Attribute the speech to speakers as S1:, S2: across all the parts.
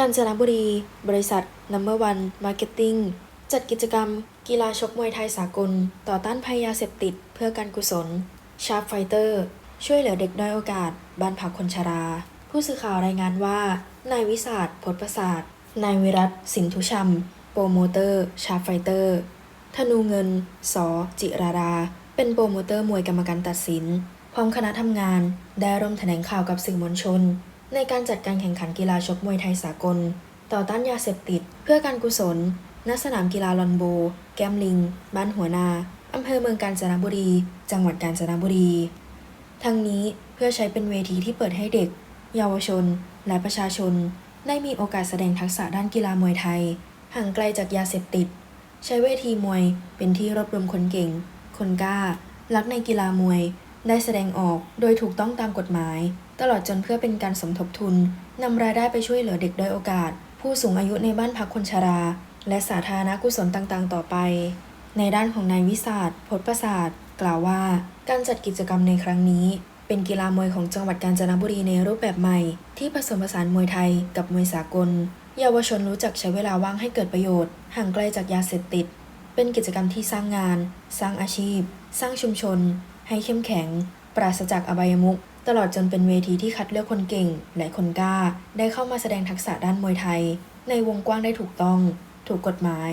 S1: กาญจนบุรี บริษัท Number One Marketing จัดกิจกรรม กีฬาชกมวยไทยสากล ต่อต้านภัยยาเสพติด เพื่อการกุศล ชาร์ปไฟเตอร์ ช่วยเหลือเด็กด้อยโอกาส บ้านพักคนชรา ผู้สื่อข่าวรายงานว่า นายวิสาดพจน์ประสาท นายวิรัตสินทุชัม โปรโมเตอร์ ชาร์ปไฟเตอร์ ธนูเงิน สอ จิราราเป็นโปรโมเตอร์มวยกรรมการตัดสิน พร้อมคณะทำงาน ได้ร่วมแถลงข่าวกับสื่อมวลชน ในการจัดการแข่งขันกีฬาชกมวยไทยสากล ต่อต้านยาเสพติด เพื่อการกุศล ณ สนามกีฬาลอนโบ แก้มลิง บ้านหัวนา อำเภอเมืองกาญจนบุรี จังหวัดกาญจนบุรี ทั้งนี้เพื่อใช้เป็นเวทีที่เปิดให้เด็ก เยาวชน และประชาชน ได้มีโอกาสแสดงทักษะด้านกีฬามวยไทย ห่างไกลจากยาเสพติด ใช้เวทีมวยเป็นที่รวบรวมคนเก่ง คนกล้า รักในกีฬามวย ได้แสดงออกโดยถูกต้องตามกฎหมาย ตลอดจนเพื่อเป็นการสมทบทุนนำรายได้ไปช่วยเหลือเด็กด้อยโอกาส ผู้สูงอายุในบ้านพักคนชรา และสาธารณกุศลต่างๆ ต่อไป ในด้านของนายวิสาดพจน์ประสาทกล่าวว่า การจัดกิจกรรมในครั้งนี้ เป็นกีฬามวยของจังหวัดกาญจนบุรีในรูปแบบใหม่ ที่ผสมผสานมวยไทยกับมวยสากล เยาวชนรู้จักใช้เวลาว่างให้เกิดประโยชน์ ห่างไกลจากยาเสพติด เป็นกิจกรรมที่สร้างงาน สร้างอาชีพ สร้างชุมชน ให้เข้มแข็ง ปราศจากอบายมุขตลอดจนเป็นเวทีที่คัดเลือกคนเก่งและคนกล้า ได้เข้ามาแสดงทักษะด้านมวยไทย ในวงกว้างได้ถูกต้อง ถูกกฎหมาย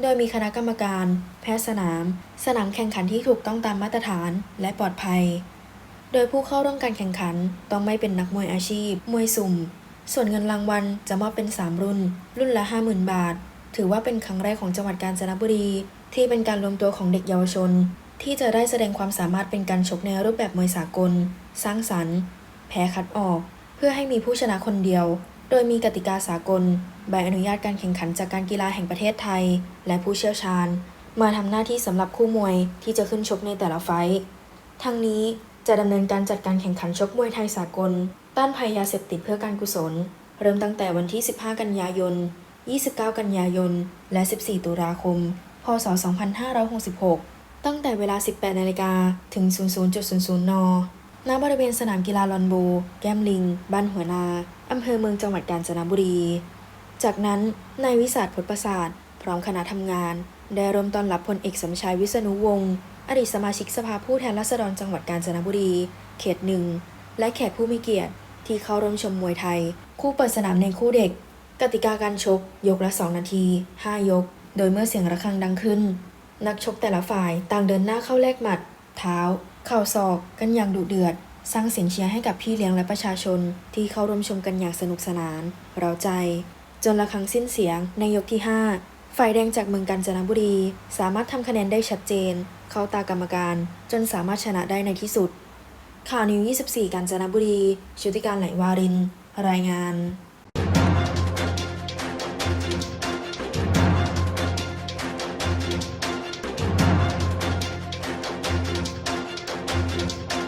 S1: โดยมีคณะกรรมการ แพทย์สนาม สนามแข่งขันที่ถูกต้องตามมาตรฐานและปลอดภัย โดยผู้เข้าร่วมการแข่งขันต้องไม่เป็นนักมวยอาชีพ มวยสุ่ม ส่วนเงินรางวัลจะมอบเป็น 3 รุ่น รุ่นละ 50,000 บาท ถือว่าเป็นครั้งแรกของจังหวัดกาญจนบุรี ที่เป็นการรวมตัวของเด็กเยาวชน ที่จะได้แสดงความสามารถเป็นการชกในรูปแบบมวยสากล สร้างสรรค์ แพ้คัดออก เพื่อให้มีผู้ชนะคนเดียว โดยมีกติกาสากล ใบอนุญาตการแข่งขันจากการกีฬาแห่งประเทศไทย และผู้เชี่ยวชาญ มาทำหน้าที่สำหรับคู่มวยที่จะขึ้นชกในแต่ละไฟท์ทั้งนี้จะดำเนินการจัดการแข่งขันชกมวยไทยสากล ต้านภัยยาเสพติดเพื่อการกุศล เริ่มตั้งแต่วันที่ 15 กันยายน 29 กันยายน และ 14 ตุลาคม พศ 2566 ตั้งแต่เวลา 18 นาฬิกาถึง 00.00 น ณ บริเวณสนามกีฬาลอนโบ แก้มลิง บ้านหัวนา อำเภอเมืองจังหวัดกาญจนบุรี จากนั้น นายวิสาดพจน์ประสาท พร้อมคณะทำงาน ได้ร่วมต้อนรับพลเอกสมชายวิษณุวงศ์ อดีตสมาชิกสภาผู้แทนราษฎรจังหวัดกาญจนบุรี เขตหนึ่ง และแขกผู้มีเกียรติ ที่เข้าร่วมชมมวยไทย คู่เปิดสนามในคู่เด็ก กติกาการชก ยกละ 2 นาที 5 ยก โดยเมื่อเสียงระฆังดังขึ้น นักชกแต่ละฝ่ายต่างเดินหน้าเข้าแลกหมัด เท้า เข่าศอกกันอย่างดุเดือด สร้างเสียงเชียร์ให้กับพี่เลี้ยงและประชาชน ที่เข้าร่วมชมกันอย่างสนุกสนาน เร้าใจ จนระฆังสิ้นเสียงในยกที่ 5 ฝ่ายแดงจากเมืองกาญจนบุรี สามารถทำคะแนนได้ชัดเจน เข้าตากรรมการ จนสามารถชนะได้ในที่สุด ข่าวนิว 24กาญจนบุรีชุติการไหลวาริน รายงาน